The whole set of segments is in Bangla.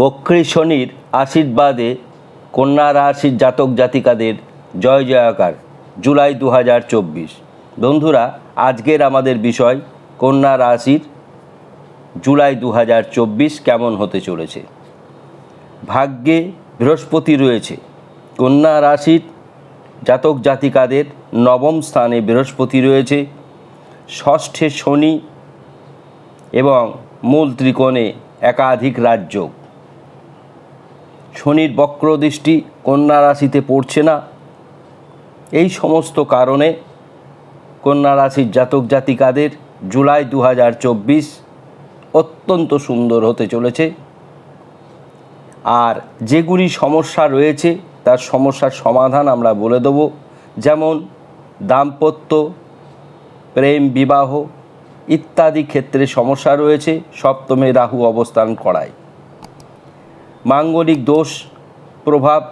বক্রী শনির আশীর্বাদে কন্যা রাশির জাতক জাতিকাদের জয় জয়াকার, জুলাই দু হাজার চব্বিশ। বন্ধুরা, আজকের আমাদের বিষয় কন্যা রাশির জুলাই দু হাজার চব্বিশ কেমন হতে চলেছে? ভাগ্যে বৃহস্পতি রয়েছে। কন্যা রাশির জাতক জাতিকাদের নবম স্থানে বৃহস্পতি রয়েছে। ষষ্ঠে শনি এবং মূল ত্রিকোণে একাধিক রাজ্য শনির বক্রদৃষ্টি কন্যা রাশিতে পড়ছে না। এই সমস্ত কারণে কন্যা রাশির জাতক জাতিকাদের জুলাই দু হাজার চব্বিশ অত্যন্ত সুন্দর হতে চলেছে। আর যেগুলি সমস্যা রয়েছে, তার সমস্যার সমাধান আমরা বলে দেব। যেমন দাম্পত্য, প্রেম, বিবাহ ইত্যাদি ক্ষেত্রে সমস্যা রয়েছে। সপ্তমে রাহু অবস্থান করায়। মাঙ্গলিক দোষ প্রভাব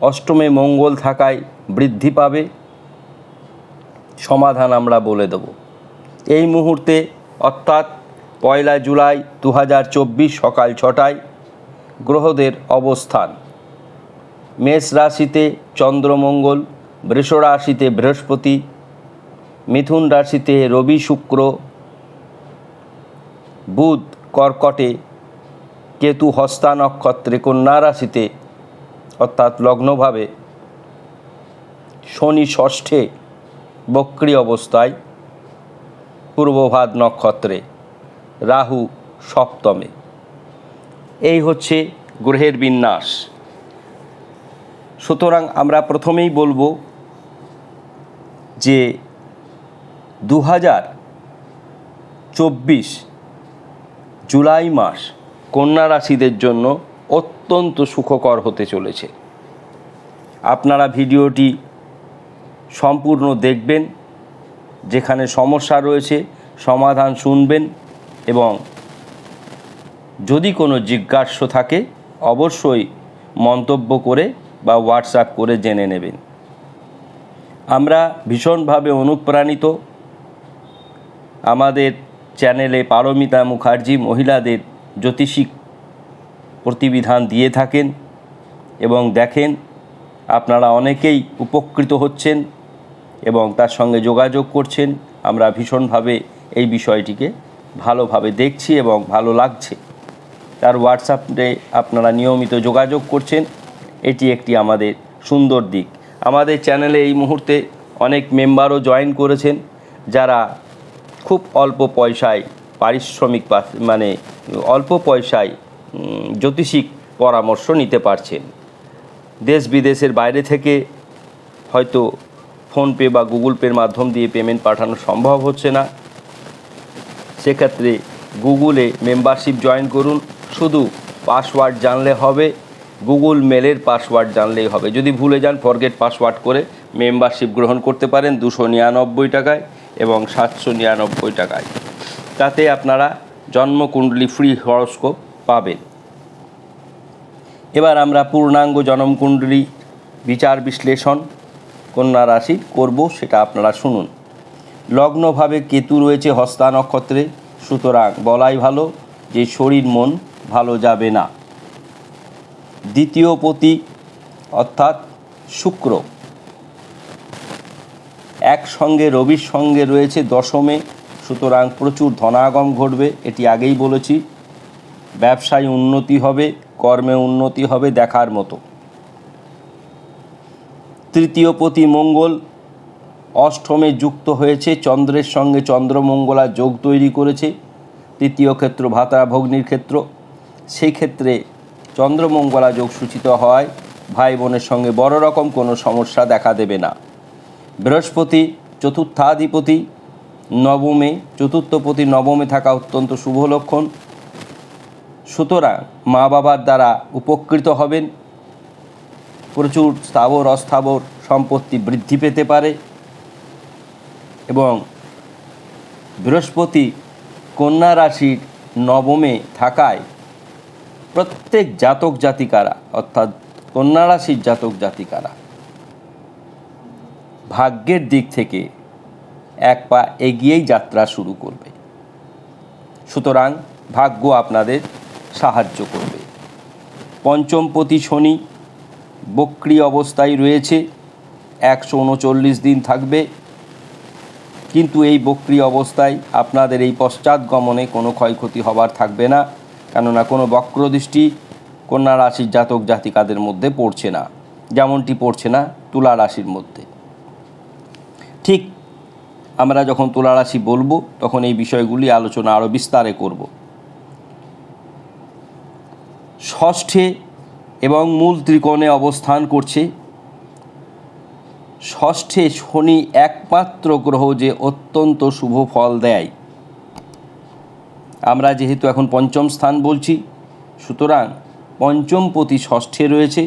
অষ্টমে মঙ্গল থাকায় বৃদ্ধি পাবে। সমাধান আমরা বলে দেব। এই মুহূর্তে অর্থাৎ পয়লা জুলাই দু হাজার চব্বিশ সকাল ছটায় গ্রহদের অবস্থান। মেষ রাশিতে চন্দ্রমঙ্গল, বৃষ রাশিতে বৃহস্পতি, মিথুন রাশিতে রবি শুক্র, বুধ কর্কটে কেতু হস্তা নক্ষত্রে কন্যা রাশিতে, অর্থাৎ লগ্নভাবে শনি ষষ্ঠে বক্রী অবস্থায় পূর্বভাদ নক্ষত্রে, রাহু সপ্তমে। এই হচ্ছে গ্রহের বিন্যাস। সুতরাং আমরা প্রথমেই বলব যে দু হাজার চব্বিশ জুলাই মাস কন্যা রাশিদের জন্য অত্যন্ত সুখকর হতে চলেছে। আপনারা ভিডিওটি সম্পূর্ণ দেখবেন, যেখানে সমস্যা রয়েছে, সমাধান শুনবেন এবং যদি কোনো জিজ্ঞাস্য থাকে, অবশ্যই মন্তব্য করে বা হোয়াটসঅ্যাপ করে জেনে নেবেন। আমরা ভীষণভাবে অনুপ্রাণিত। আমাদের চ্যানেলে পারমিতা মুখার্জি, মহিলাদের জ্যোতিষিক প্রতিবিধান দিয়ে থাকেন এবং দেখেন আপনারা অনেকেই উপকৃত হচ্ছেন এবং তার সঙ্গে যোগাযোগ করছেন। আমরা ভীষণভাবে এই বিষয়টিকে ভালোভাবে দেখছি এবং ভালো লাগছে। তার হোয়াটসঅ্যাপে আপনারা নিয়মিত যোগাযোগ করছেন। এটি একটি আমাদের সুন্দর দিক। আমাদের চ্যানেলে এই মুহূর্তে অনেক মেম্বারও জয়েন করেছেন, যারা খুব অল্প পয়সায় পারিশ্রমিক মানে অল্প পয়সায় জ্যোতিষিক পরামর্শ নিতে পারছেন। দেশ বিদেশের বাইরে থেকে হয়তো ফোনপে বা গুগল পের মাধ্যম দিয়ে পেমেন্ট পাঠানো সম্ভব হচ্ছে না। সেক্ষেত্রে গুগলে মেম্বারশিপ জয়েন করুন। শুধু পাসওয়ার্ড জানলে হবে গুগল মেলের পাসওয়ার্ড জানলেই হবে। যদি ভুলে যান ফরগেট পাসওয়ার্ড করে মেম্বারশিপ গ্রহণ করতে পারেন দুশো নিরানব্বই টাকায় এবং সাতশো নিরানব্বই টাকায়। তাতে আপনারা জন্মকুণ্ডলী ফ্রি হরস্কোপ পাবেন। এবার আমরা পূর্ণাঙ্গ জন্মকুণ্ডলী বিচার বিশ্লেষণ কন্যা রাশির করব, সেটা আপনারা শুনুন। লগ্নভাবে কেতু রয়েছে হস্তা নক্ষত্রে, সুতরাং বলাই ভালো যে শরীর মন ভালো যাবে না। দ্বিতীয় পতি অর্থাৎ শুক্র। একসঙ্গে রবির সঙ্গে রয়েছে দশমে সুতরাং প্রচুর ধনাগম ঘটবে, এটি আগেই বলেছি। ব্যবসায় উন্নতি হবে, কর্মে উন্নতি হবে দেখার মতো। তৃতীয় পতি মঙ্গল, অষ্টমে যুক্ত হয়েছে, চন্দ্রের সঙ্গে চন্দ্রমঙ্গলা যোগ তৈরি করেছে। তৃতীয় ক্ষেত্র ভাতা ভগ্নির ক্ষেত্র। সেই ক্ষেত্রে চন্দ্রমঙ্গলা যোগ সূচিত হয় ভাই বোনের সঙ্গে বড় রকম কোনো সমস্যা দেখা দেবে না। বৃহস্পতি, চতুর্থাধিপতি নবমে চতুর্থপতি নবমে থাকা অত্যন্ত শুভ লক্ষণ। সুতরাং মা বাবার দ্বারা উপকৃত হবেন। প্রচুর স্থাবর, অস্থাবর সম্পত্তি বৃদ্ধি পেতে পারে। এবং বৃহস্পতি কন্যা রাশির নবমে থাকায় প্রত্যেক জাতক জাতিকারা, অর্থাৎ কন্যা রাশির জাতক জাতিকারা, ভাগ্যের দিক থেকে এক পা এগিয়েই যাত্রা শুরু করবে। সুতরাং ভাগ্য আপনাদের সাহায্য করবে। পঞ্চম প্রতি শনি বক্রি অবস্থায় রয়েছে, একশো উনচল্লিশ দিন থাকবে। কিন্তু এই বক্রি অবস্থায় আপনাদের এই পশ্চাৎগমনে কোনো ক্ষয়ক্ষতি হবার থাকবে না, কেননা কোনো বক্রদৃষ্টি কন্যা রাশির জাতক জাতিকাদের মধ্যে পড়ছে না, যেমনটি পড়ছে না তুলা রাশির মধ্যে। ঠিক আমরা যখন তুলা রাশি বলব, তখন এই বিষয়গুলি আলোচনা আরও বিস্তারে করব। ষষ্ঠে এবং মূল ত্রিকোণে অবস্থান করছে। ষষ্ঠে শনি একমাত্র গ্রহ যে অত্যন্ত শুভ ফল দেয়। আমরা যেহেতু এখন পঞ্চম স্থান বলছি, সুতরাং পঞ্চমপতি ষষ্ঠে রয়েছে,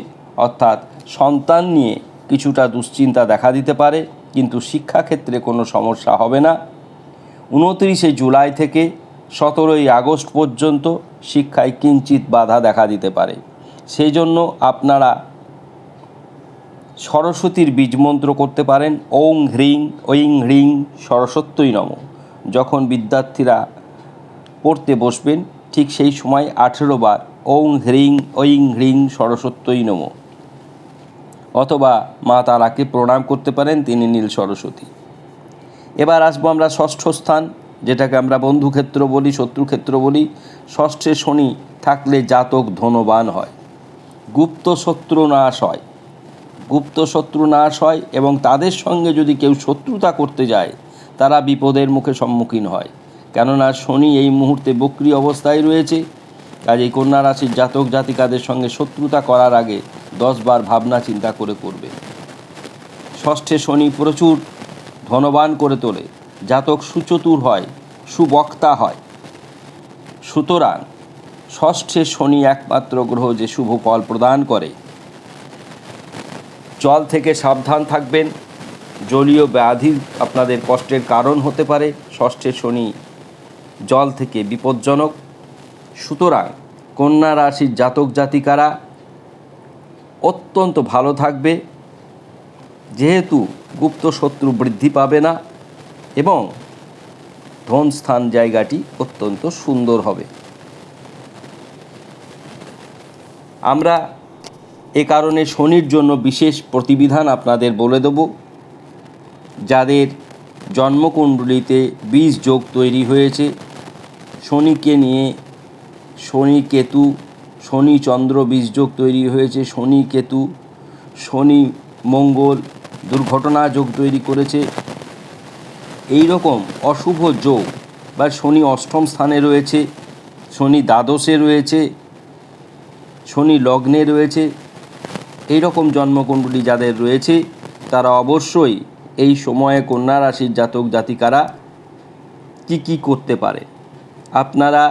অর্থাৎ সন্তান নিয়ে কিছুটা দুশ্চিন্তা দেখা দিতে পারে। কিন্তু শিক্ষাক্ষেত্রে কোনো সমস্যা হবে না। উনত্রিশে জুলাই থেকে সতেরোই আগস্ট পর্যন্ত শিক্ষায় কিঞ্চিত বাধা দেখা দিতে পারে। সেই জন্য আপনারা সরস্বতীর বীজ মন্ত্র করতে পারেন, ওং হ্রিং, ঐং হ্রিং, সরস্বত্যই নম। যখন বিদ্যার্থীরা পড়তে বসবেন, ঠিক সেই সময় আঠেরো বার ওং হ্রিং, ঐং হ্রিং, সরস্বত্যই নম। অথবা মা তারাকে প্রণাম করতে পারেন, তিনি নীল সরস্বতী। এবার আসব আমরা ষষ্ঠ স্থান, যেটাকে আমরা বন্ধুক্ষেত্র বলি, শত্রুক্ষেত্র বলি। ষষ্ঠে শনি থাকলে জাতক ধনবান হয়। গুপ্ত শত্রু নাশ হয়। গুপ্ত শত্রু নাশ হয় এবং তাদের সঙ্গে যদি কেউ শত্রুতা করতে যায়, তারা বিপদের মুখে সম্মুখীন হয়। কেননা শনি এই মুহূর্তে বক্রি অবস্থায় রয়েছে। কাজেই কন্যা রাশির জাতক জাতিকাদের সঙ্গে শত্রুতা করার আগে দশবার ভাবনা চিন্তা করে করবে। ষষ্ঠে শনি প্রচুর ধনবান করে তোলে। জাতক সুচতুর হয়, সুবক্তা হয়। সুতরাং ষষ্ঠে শনি একমাত্র গ্রহ যে শুভ ফল প্রদান করে। জল থেকে সাবধান থাকবেন। জলীয় ব্যাধি আপনাদের কষ্টের কারণ হতে পারে। ষষ্ঠে শনি জল থেকে বিপজ্জনক। সুতরাং কন্যা রাশির জাতক জাতিকারা অত্যন্ত ভালো থাকবে। যেহেতু গুপ্ত শত্রু বৃদ্ধি পাবে না এবং ধন স্থান জায়গাটি অত্যন্ত সুন্দর হবে। আমরা এ কারণে শনির জন্য বিশেষ প্রতিবিধান আপনাদের বলে দেব। যাদের জন্মকুণ্ডলিতে বীজ যোগ তৈরি হয়েছে, শনিকে নিয়ে শনি কেতু শনি চন্দ্র বীজ যোগ তৈরি হয়েছে, শনি কেতু, শনি মঙ্গল দুর্ঘটনা যোগ তৈরি করেছে। এই রকম অশুভ যোগ, বা শনি অষ্টম স্থানে রয়েছে, শনি দ্বাদশে রয়েছে, শনি লগ্নে রয়েছে, এই রকম জন্মকুণ্ডলী যাদের রয়েছে, তারা অবশ্যই এই সময়ে কন্যা রাশির জাতক জাতিকারা কি কি করতে পারে? আপনারা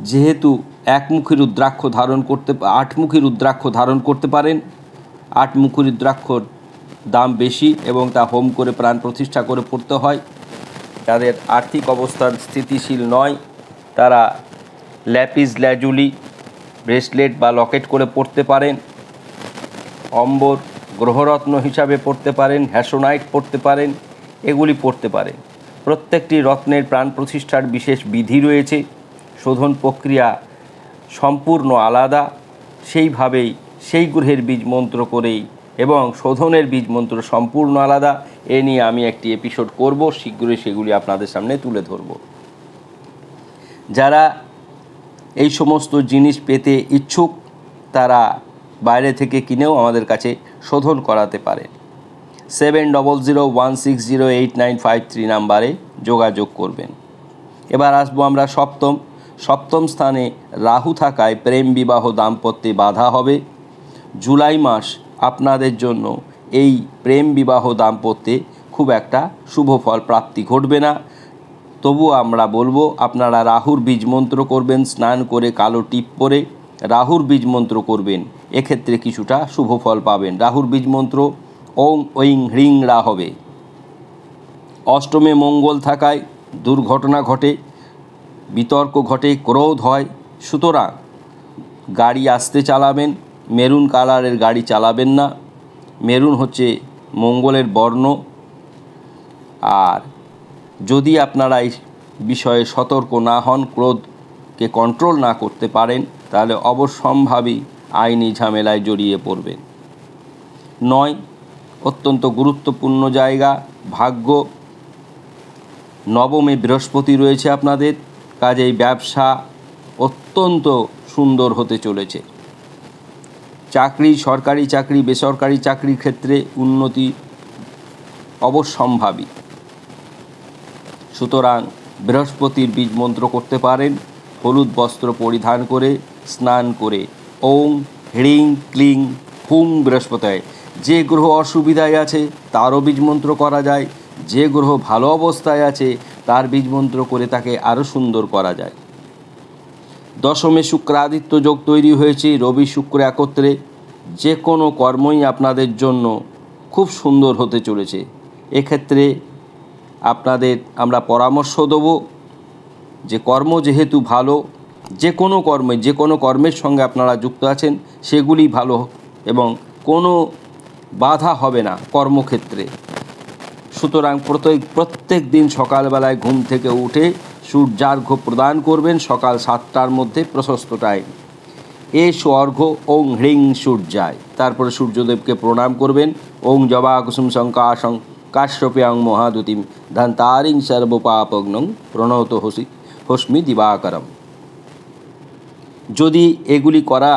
যেহেতু একমুখী রুদ্রাক্ষ ধারণ করতে আটমুখী রুদ্রাক্ষ ধারণ করতে পারেন, আটমুখী রুদ্রাক্ষর দাম বেশি এবং তা হোম করে প্রাণ প্রতিষ্ঠা করে পড়তে হয়। যাদের আর্থিক অবস্থান স্থিতিশীল নয়। তারা ল্যাপিস ল্যাজুলি, ব্রেসলেট বা লকেট করে পড়তে পারেন। অম্বর, গ্রহরত্ন হিসাবে পড়তে পারেন, হ্যাসোনাইট পড়তে পারেন, এগুলি পড়তে পারেন। প্রত্যেকটি রত্নের প্রাণ প্রতিষ্ঠার বিশেষ বিধি রয়েছে। শোধন প্রক্রিয়া সম্পূর্ণ আলাদা, সেইভাবেই সেই গ্রহের বীজ মন্ত্র করেই এবং শোধনের বীজ মন্ত্র সম্পূর্ণ আলাদা, এ নিয়ে আমি একটি এপিসোড করব, শীঘ্রই সেগুলি আপনাদের সামনে তুলে ধরব। যারা এই সমস্ত জিনিস পেতে ইচ্ছুক, তারা বাইরে থেকে কিনেও আমাদের কাছে শোধন করাতে পারে seven double zero one six zero eight nine five three নাম্বারে যোগাযোগ করবেন। এবার আসব আমরা সপ্তম সপ্তম স্থানে রাহু থাকায় প্রেম বিবাহ দাম্পত্যে বাধা হবে। জুলাই মাস আপনাদের জন্য এই প্রেম বিবাহ দাম্পত্যে খুব একটা শুভ ফল প্রাপ্তি ঘটবে না। তবু আমরা বলব, আপনারা রাহুর বীজ মন্ত্র করবেন, স্নান করে কালো টিপ পরে রাহুর বীজ মন্ত্র করবেন, এক্ষেত্রে কিছুটা শুভ ফল পাবেন। রাহুর বীজ মন্ত্র, ওং ঐং হ্রিং রা হবে। অষ্টমে মঙ্গল থাকায় দুর্ঘটনা ঘটে বিতর্ক ঘটে, ক্রোধ হয়। সুতরাং গাড়ি আসতে চালাবেন, মেরুন কালারের গাড়ি চালাবেন না। মেরুন হচ্ছে মঙ্গলের বর্ণ। আর যদি আপনারা এই বিষয়ে সতর্ক না হন, ক্রোধকে কন্ট্রোল না করতে পারেন, তাহলে অবশ্যম্ভাবী আইনি ঝামেলায় জড়িয়ে পড়বেন। নয়, অত্যন্ত গুরুত্বপূর্ণ জায়গা, ভাগ্য। নবমে বৃহস্পতি রয়েছে আপনাদের। কাজেই ব্যবসা অত্যন্ত সুন্দর হতে চলেছে। চাকরি, সরকারি চাকরি, বেসরকারি চাকরির ক্ষেত্রে উন্নতি অবশ্যম্ভাবী। সুতরাং বৃহস্পতির বীজ মন্ত্র করতে পারেন, হলুদ বস্ত্র পরিধান করে, স্নান করে ওং হ্রিং ক্লিং হুম বৃহস্পতায় যে গ্রহ অসুবিধায় আছে, তারও বীজ মন্ত্র করা যায়, যে গ্রহ ভালো অবস্থায় আছে তার বীজ মন্ত্র করে তাকে আরও সুন্দর করা যায়। দশমে শুক্রাদিত্য যোগ তৈরি হয়েছে, রবি শুক্র একত্রে। যে কোনো কর্মই আপনাদের জন্য খুব সুন্দর হতে চলেছে। এক্ষেত্রে আপনাদের আমরা পরামর্শ দেবো, যে কর্ম যেহেতু ভালো, যে কোনো কর্মে, যে কোনো কর্মের সঙ্গে আপনারা যুক্ত আছেন, সেগুলি ভালো এবং কোনো বাধা হবে না কর্মক্ষেত্রে। সুতরাং প্রত্যেক প্রত্যেক দিন সকালবেলায় ঘুম থেকে উঠে সূর্যার্ঘ্য প্রদান করবেন সকাল সাতটার মধ্যে প্রশস্ত টাইম এ। স্বর্ঘ ওং হ্রিং সূর্যায়। তারপরে সূর্যদেবকে প্রণাম করবেন। ওং জবা কুসুম শঙ্কাশং কাশ্যপ্যাং মহাদুতিম ধন্তারিং সর্বপাপগ্নং প্রণত হসি হস্মি দিবাকরম। যদি এগুলি করা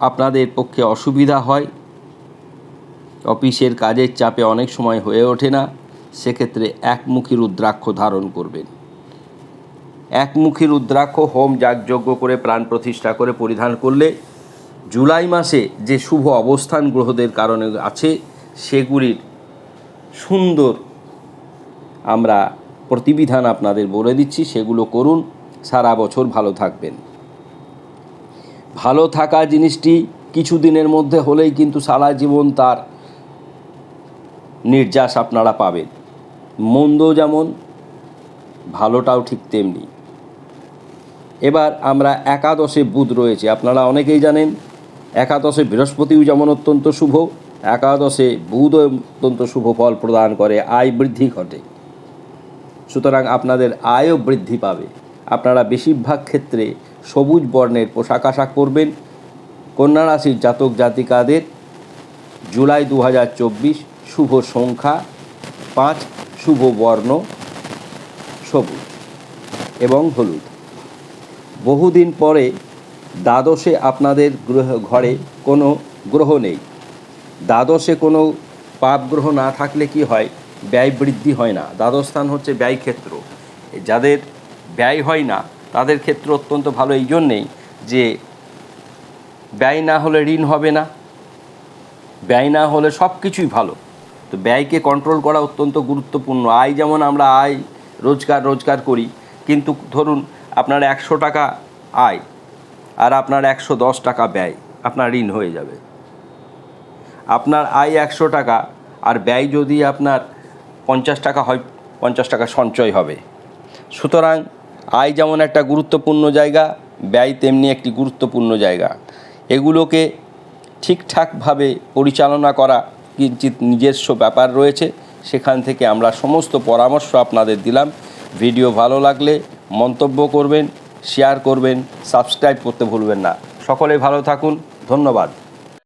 আপনাদের পক্ষে অসুবিধা হয়, অফিসের কাজের চাপে অনেক সময় হয়ে ওঠে না সেক্ষেত্রে একমুখী রুদ্রাক্ষ ধারণ করবেন। একমুখী রুদ্রাক্ষ হোম যাগযজ্ঞ করে, প্রাণ প্রতিষ্ঠা করে পরিধান করলে জুলাই মাসে যে শুভ অবস্থান গ্রহদের কারণে আছে, সেগুলির সুন্দর আমরা প্রতিবিধান আপনাদের বলে দিচ্ছি। সেগুলো করুন। সারা বছর ভালো থাকবেন। ভালো থাকা জিনিসটি কিছুদিনের মধ্যে হলেই কিন্তু সারা জীবন তার নির্যাস আপনারা পাবেন। মন্দ যেমন, ভালোটাও ঠিক তেমনি। এবার আমরা একাদশে বুধ রয়েছে। আপনারা অনেকেই জানেন, একাদশে বৃহস্পতিও যেমন অত্যন্ত শুভ, একাদশে বুধও অত্যন্ত শুভ ফল প্রদান করে, আয় বৃদ্ধি ঘটে। সুতরাং আপনাদের আয়ও বৃদ্ধি পাবে। আপনারা বেশিরভাগ ক্ষেত্রে সবুজ বর্ণের পোশাক আশাক করবেন কন্যা রাশির জাতক জাতিকাদের জুলাই দু হাজার চব্বিশ শুভ সংখ্যা পাঁচ শুভ বর্ণ, সবুজ এবং হলুদ। বহুদিন পরে দ্বাদশে আপনাদের গ্রহ, ঘরে কোনো গ্রহ নেই। দ্বাদশে কোনো পাপ গ্রহ না থাকলে কি হয়? ব্যয় বৃদ্ধি হয় না। দ্বাদশ স্থান হচ্ছে ব্যয় ক্ষেত্র। যাদের ব্যয় হয় না, তাদের ক্ষেত্র অত্যন্ত ভালো। এই জন্যেই যে ব্যয় না হলে ঋণ হবে না, ব্যয় না হলে সব কিছুই ভালো। তো ব্যয়কে কন্ট্রোল করা অত্যন্ত গুরুত্বপূর্ণ। আয় যেমন আমরা আয়, রোজগার রোজগার করি, কিন্তু ধরুন আপনার একশো টাকা আয় আর আপনার একশো দশ টাকা ব্যয়, আপনার ঋণ হয়ে যাবে। আপনার আয় একশো টাকা আর ব্যয় যদি আপনার পঞ্চাশ টাকা হয়, পঞ্চাশ টাকা সঞ্চয় হবে। সুতরাং আয় যেমন একটা গুরুত্বপূর্ণ জায়গা, ব্যয় তেমনি একটি গুরুত্বপূর্ণ জায়গা। এগুলোকে ঠিকঠাকভাবে পরিচালনা করা কিঞ্চিত নিজস্ব ব্যাপার রয়েছে, সেখান থেকে আমরা সমস্ত পরামর্শ আপনাদের দিলাম। ভিডিও ভালো লাগলে মন্তব্য করবেন শেয়ার করবেন সাবস্ক্রাইব করতে ভুলবেন না। সকলে ভালো থাকুন, ধন্যবাদ।